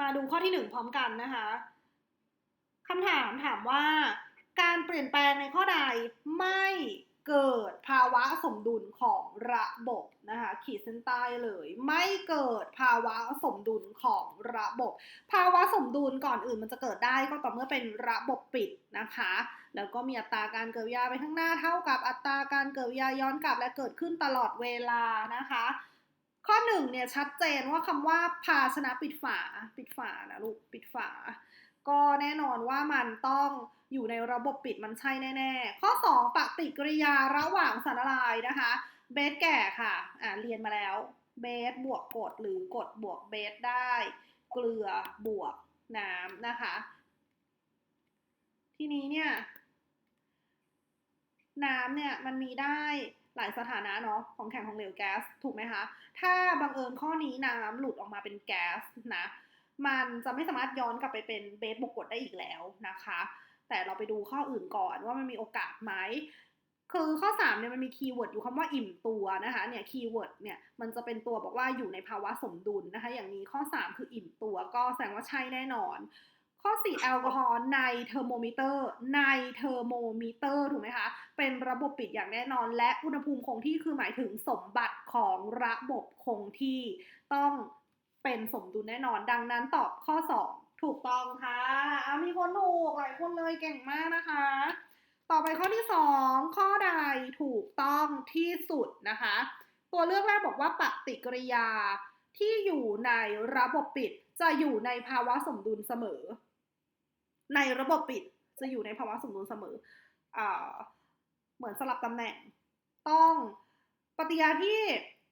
มาดูข้อที่หนึ่งพร้อมกันนะคะคำถามถามว่า การเปลี่ยนแปลงในข้อใดไม่เกิดภาวะสมดุลของระบบนะคะขีดเส้นใต้เลย ไม่เกิดภาวะสมดุลของระบบ ภาวะสมดุลก่อนอื่นมันจะเกิดได้ก็ต่อเมื่อเป็นระบบปิดนะคะ แล้วก็มีอัตราการเกิดยาไปข้างหน้าเท่ากับอัตราการเกิดยาย้อนกลับและเกิดขึ้นตลอดเวลานะคะ ข้อหนึ่งเนี่ยชัดเจนว่าคำว่าภาชนะปิดฝาปิดฝานะลูกปิดฝา ก็แน่นอนว่ามันต้องอยู่ในระบบปิดมันใช่แน่ ๆ ข้อ 2ปฏิกิริยาระหว่างสารละลายนะคะ เบสแก่ค่ะอ่าเรียนมาแล้วเบสบวกกดหรือกดบวกเบสได้ เกลือบวกน้ำนะคะ ทีนี้เนี่ย น้ำเนี่ยมันมีได้ หลายสถานะเนาะของแข็งของเหลวแก๊สถูกไหมคะ ถ้าบังเอิญข้อนี้น้ำหลุดออกมาเป็นแก๊สนะ มันจะไม่สามารถย้อนกลับไปเป็นเบสบวกกดได้อีกแล้วนะคะ แต่เราไปดูข้ออื่นก่อนว่ามันมีโอกาสไหมคือข้อ3เนี่ยมันมีคีย์เวิร์ดอยู่คำว่าอิ่มตัวนะคะเนี่ยคีย์เวิร์ดเนี่ยมันจะเป็นตัวบอกว่าอยู่ในภาวะสมดุลนะคะ อย่างนี้ข้อ 3 คืออิ่มตัวก็แสดงว่าใช่แน่นอน ข้อ 4 แอลกอฮอล์ในเทอร์โมมิเตอร์ ในเทอร์โมมิเตอร์ถูกไหมคะ เป็นระบบปิดอย่างแน่นอน และอุณหภูมิคงที่คือหมายถึงสมบัติของระบบคงที่ ต้องเป็นสมดุลแน่นอน ดังนั้นตอบข้อ 2 ถูกต้องค่ะเอามีคนถูกหลายคนเลยเก่งมากนะคะ ต่อไปข้อที่ 2 ข้อใดถูกต้องที่สุดนะคะ ตัวเลือกแรกบอกว่าปฏิกิริยาที่อยู่ในระบบปิดจะอยู่ในภาวะสมดุลเสมอ ในระบบปิดจะอยู่ในภาวะสมดุลเสมออเหมือนสลับตำแหน่ง ต้องปฏิกิริยาที่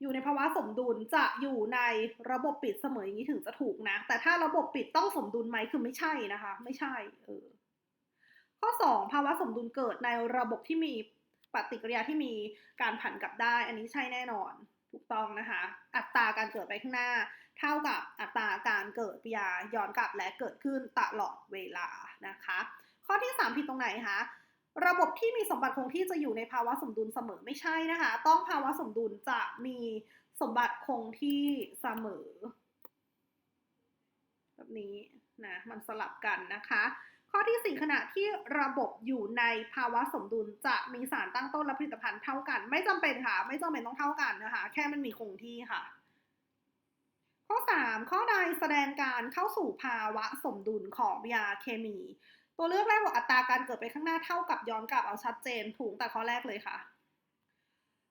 อยู่ในภาวะสมดุลจะอยู่ในระบบปิดเสมออย่างนี้ถึงจะถูกนะ แต่ถ้าระบบปิดต้องสมดุลไหมคือไม่ใช่นะคะ ไม่ใช่เออข้อ 2 ภาวะสมดุลเกิดในระบบที่มีปฏิกิริยาที่มีการผันกลับได้ อันนี้ใช่แน่นอน ถูกต้องนะคะ อัตราการเกิดไปข้างหน้า เท่ากับอัตราการเกิดปฏิยาย้อนกลับและเกิดขึ้นตลอดเวลานะคะ ข้อที่ 3 ผิดตรงไหนคะระบบที่มีสมบัติคงที่จะอยู่ในภาวะสมดุลเสมอไม่ใช่นะคะ ต้องภาวะสมดุลจะมีสมบัติคงที่เสมอ แบบนี้นะมันสลับกันนะคะ ข้อที่ 4 ขณะที่ระบบอยู่ในภาวะสมดุลจะมีสารตั้งต้นและผลิตภัณฑ์เท่ากัน ไม่จำเป็นค่ะ ไม่จำเป็นต้องเท่ากันนะคะ แค่มันมีคงที่ค่ะ ข้อ 3 ข้อใดแสดงการเข้าสู่ภาวะสมดุลของยาเคมี ตัวเลือกแรกบอกอัตราการเกิดไปข้างหน้าเท่ากับย้อนกลับเอาชัดเจนถูกแต่ข้อแรกเลยค่ะ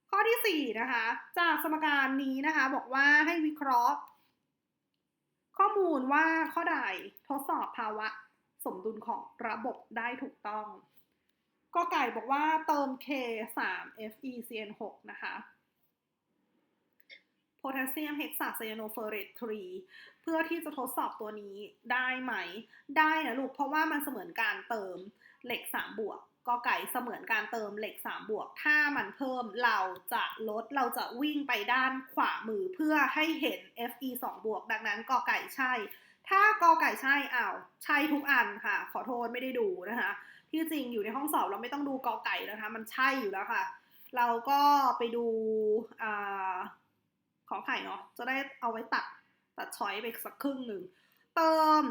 ข้อที่ 4 นะคะ จากสมการนี้นะคะ บอกว่าให้วิเคราะห์ ข้อมูลว่าข้อใดทดสอบภาวะ สมดุลของระบบได้ถูกต้อง ก็ไก่บอกว่าเติม K 3 FeCN6 นะคะโพแทสเซียมเฮกซาไซยาโนเฟอเรต3เพื่อที่จะทดสอบตัวนี้ได้ไหม ได้นะลูก เพราะว่ามันเสมือนการเติมเหล็ก 3 บวกก็ไก่เสมือนการเติมเหล็ก 3 บวก ถ้ามันเพิ่มเราจะลด เราจะวิ่งไปด้านขวามือเพื่อให้เห็น Fe 2 บวก ดังนั้นกอไก่ใช่ ถ้ากอไก่ใช่อ้าวใช่ทุกอันค่ะ ขอโทษไม่ได้ดูนะคะ ที่จริงอยู่ในห้องสอบเราไม่ต้องดูกอไก่นะคะ มันใช่อยู่แล้วค่ะ เราก็ไปดูอขอไข่เนาะจะได้เอาไว้ตัดตัดช้อยไปสักครึ่งหนึ่ง เติม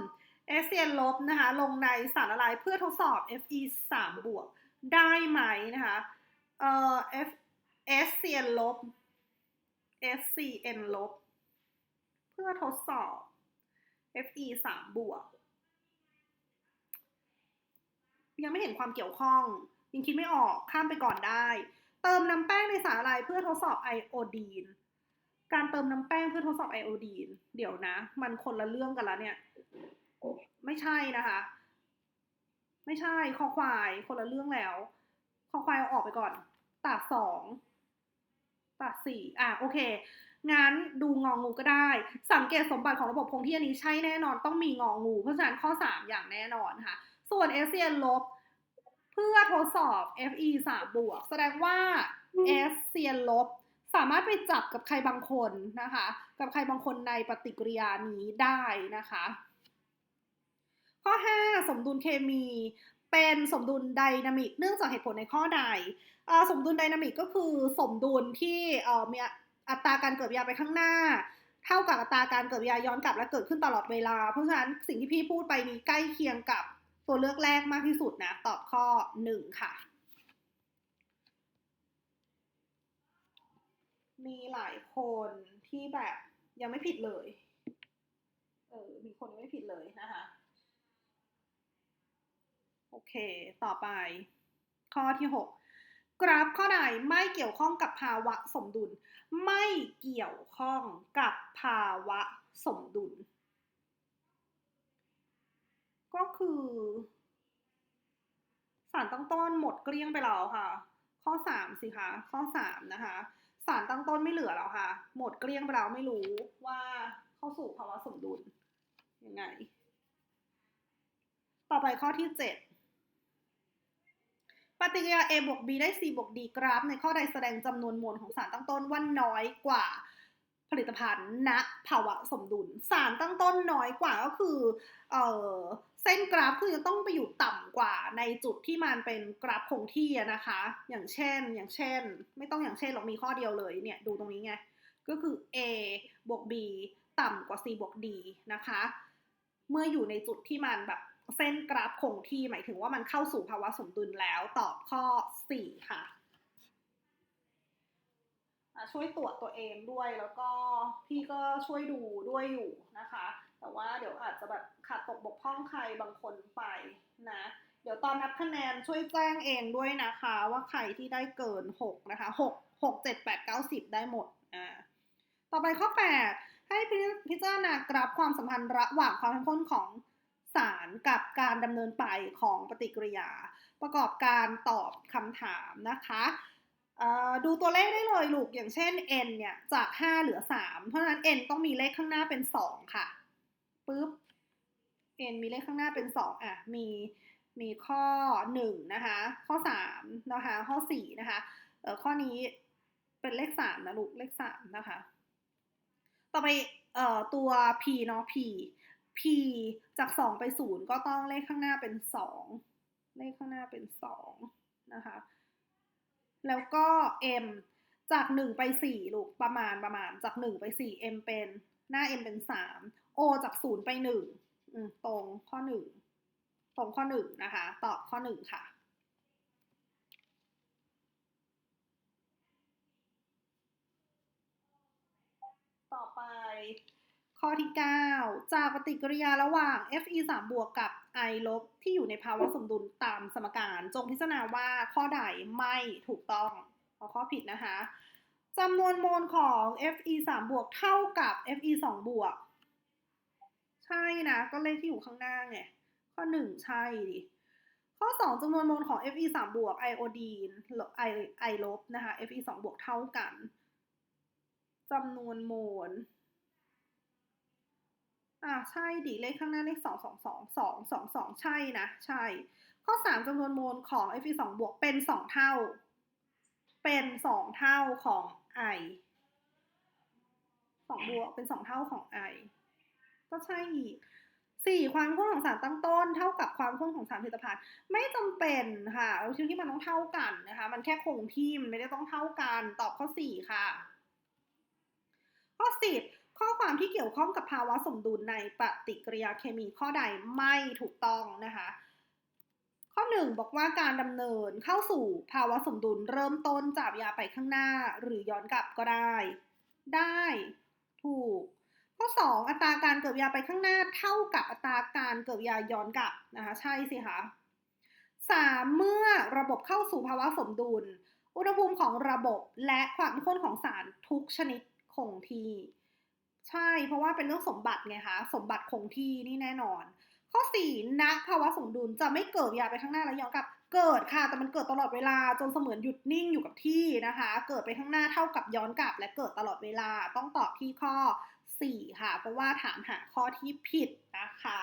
s c n ลบนะคะ ลงในสารละลายเพื่อทดสอบ Fe 3 บวก ได้ไหมนะคะเอ่อ F SCN ลบ SCN ลบ เพื่อทดสอบ Fe 3บวก ยังไม่เห็นความเกี่ยวข้อง ยังคิดไม่ออกข้ามไปก่อนได้ เติมน้ำแป้งในสารละลายเพื่อทดสอบไอโอดีน การเติมน้ำแป้งเพื่อทดสอบไอโอดีน เดี๋ยวนะ มันคนละเรื่องกันแล้วเนี่ย ไม่ใช่นะคะ ไม่ใช่คอควายคนละเรื่องแล้วคอควายเอาออกไปก่อน ตัดสองตัดสี่อะโอเค งั้นดูงองูก็ได้ สังเกตสมบัติของระบบคงที่อันนี้ใช่แน่นอนต้องมีงองู เพราะฉะนั้นข้อ 3 อย่างแน่นอนค่ะ ส่วน s c n ลบ เพื่อทดสอบ Fe 3 บวก แสดงว่า s c n ลบ สามารถไปจับกับใครบางคนนะคะ กับใครบางคนในปฏิกิริยานี้ได้นะคะ ข้อ 5 สมดุลเคมีเป็นสมดุลไดนามิกเนื่องจากเหตุผลในข้อใดเอ่อสมดุลไดนามิกก็คือสมดุลที่เอ่อมี อัตราการเกิดยาไปข้างหน้า เท่ากับอัตราการเกิดวิทยาย้อนกลับและเกิดขึ้นตลอดเวลา เพราะฉะนั้นสิ่งที่พี่พูดไปนี้ใกล้เคียงกับตัวเลือกแรกมากที่สุดนะ ตอบข้อหนึ่งค่ะ มีหลายคนที่แบบยังไม่ผิดเลย เออ มีคนไม่ผิดเลยนะคะ โอเค ต่อไป ข้อที่6ก กราฟข้อใดไม่เกี่ยวข้องกับภาวะสมดุล ไม่เกี่ยวข้องกับภาวะสมดุล ก็คือ สารตั้งต้นหมดเกลี้ยงไปแล้วค่ะ ข้อ3สิคะข้อ3นะคะ สารตั้งต้นไม่เหลือแล้วค่ะ หมดเกลี้ยงไปแล้วไม่รู้ว่าเข้าสู่ภาวะสมดุลยังไง ต่อไปข้อที่7 ปฏิกิริยา A บวก B ได้ C บวก D กราฟ ในข้อใดแสดงจำนวนมวลของสารตั้งต้นว่าน้อยกว่าผลิตภัณฑ์ณภาวะสมดุล สารตั้งต้นน้อยกว่าก็คือเออเส้นกราฟคือจะต้องไปอยู่ต่ำกว่าในจุดที่มันเป็นกราฟคงที่นะคะ อย่างเช่น อย่างเช่น ไม่ต้องอย่างเช่นหรอกมีข้อเดียวเลยเนี่ยดูตรงนี้ไง ก็คือ A บวก B ต่ำกว่า C บวก D นะคะ เมื่ออยู่ในจุดที่มันแบบ เส้นกราฟคงที่หมายถึงว่ามันเข้าสู่ภาวะสมดุลแล้วตอบข้อ 4ค่ะอะ ช่วยตรวจตัวเองด้วยแล้วก็พี่ก็ช่วยดูด้วยอยู่นะคะ แต่ว่าเดี๋ยวอาจจะแบบขาดตกบกพร่องใครบางคนไปนะ เดี๋ยวตอนนับคะแนนช่วยแจ้งเองด้วยนะคะ ว่าใครที่ได้เกิน 6 นะคะ 6 6 7 8 9 10 ได้หมดอ่าต่อไปข้อ 8 ให้พิจารณากราฟความสัมพันธ์ระหว่างความเข้มข้นของ สารกับการดำเนินไปของปฏิกิริยา ประกอบการตอบคำถามนะคะดูตัวเลขได้เลยลูกอย่างเช่น n เนี่ย จาก 5 เหลือ 3 เพราะฉะนั้น n ต้องมีเลขข้างหน้าเป็น 2 ค่ะปุ๊บ n มีเลขข้างหน้าเป็น 2 อะ มีมีข้อ 1 นะคะ ข้อ 3 นะคะ ข้อ 4 นะคะเออข้อนี้เป็นเลข 3 นะลูก เลข 3 นะคะ ต่อไปเอ่อตัว p เนาะ p p จาก2ไป0ก็ต้องเลขข้างหน้าเป็น2เลขข้างหน้าเป็น2นะคะ แล้วก็ m จาก1ไป4ลูกประมาณประมาณจาก1ไป4 m เป็นหน้า m เป็น3 o จาก0ไป1อืมตรงข้อ1ตรงข้อ1นะคะ ตอบข้อ1ค่ะต่อไป ข้อที่ 9 จากปฏิกิริยาระหว่าง Fe 3บวกกับ I ลบที่อยู่ในภาวะสมดุลตามสมการ จงพิจารณาว่าข้อใดไม่ถูกต้องเอาข้อผิดนะคะจำนวนโมลของ Fe 3บวกเท่ากับ Fe 2บวก ใช่นะ ก็เลขที่อยู่ข้างหน้าไง ข้อ 1 ใช่ดิข้อ 2จำนวนโมลของ Fe 3บวกไอโอดีน I I ลบนะคะ Fe 2บวกเท่ากันจำนวนโมล อ่าใช่ดิเลขข้างหน้าเลขสองสองสองสองสองสองใช่นะ ใช่ ข้อสามจำนวนโมลของ f สองบวกเป็นสองเท่า เป็นสองเท่าของ I สองบวกเป็นสองเท่าของ I ก็ใช่อีกสี่ความข้นของสารตั้งต้น เท่ากับความข้นของสารผลิตภัณฑ์ไม่จำเป็นค่ะชิ้นที่มันต้องเท่ากันนะคะ มันแค่คงที่มันไม่ได้ต้องเท่ากันตอบข้อสี่ค่ะ ความที่เกี่ยวข้องกับภาวะสมดุลในปฏิกิริยาเคมีข้อใดไม่ถูกต้องนะคะ ข้อหนึ่งบอกว่าการดำเนินเข้าสู่ภาวะสมดุลเริ่มต้นจากยาไปข้างหน้าหรือย้อนกลับก็ได้ ได้ถูก ข้อ 2 อัตราการเกิดยาไปข้างหน้าเท่ากับอัตราการเกิดยาย้อนกลับนะคะใช่สิคะสามเมื่อระบบเข้าสู่ภาวะสมดุล อุณหภูมิของระบบและความข้นของสารทุกชนิดคงที่ ใช่ เพราะว่าเป็นเรื่องสมบัติไงคะ สมบัติคงที่นี่แน่นอน ข้อสี่นะภาวะสมดุลจะไม่เกิดยาไปข้างหน้าแล้วย้อนกลับ เกิดค่ะ แต่มันเกิดตลอดเวลาจนเสมือนหยุดนิ่งอยู่กับที่นะคะ เกิดไปข้างหน้าเท่ากับย้อนกลับ และเกิดตลอดเวลาต้องตอบที่ข้อ 4 ค่ะ เพราะว่าถามหาข้อที่ผิดนะคะ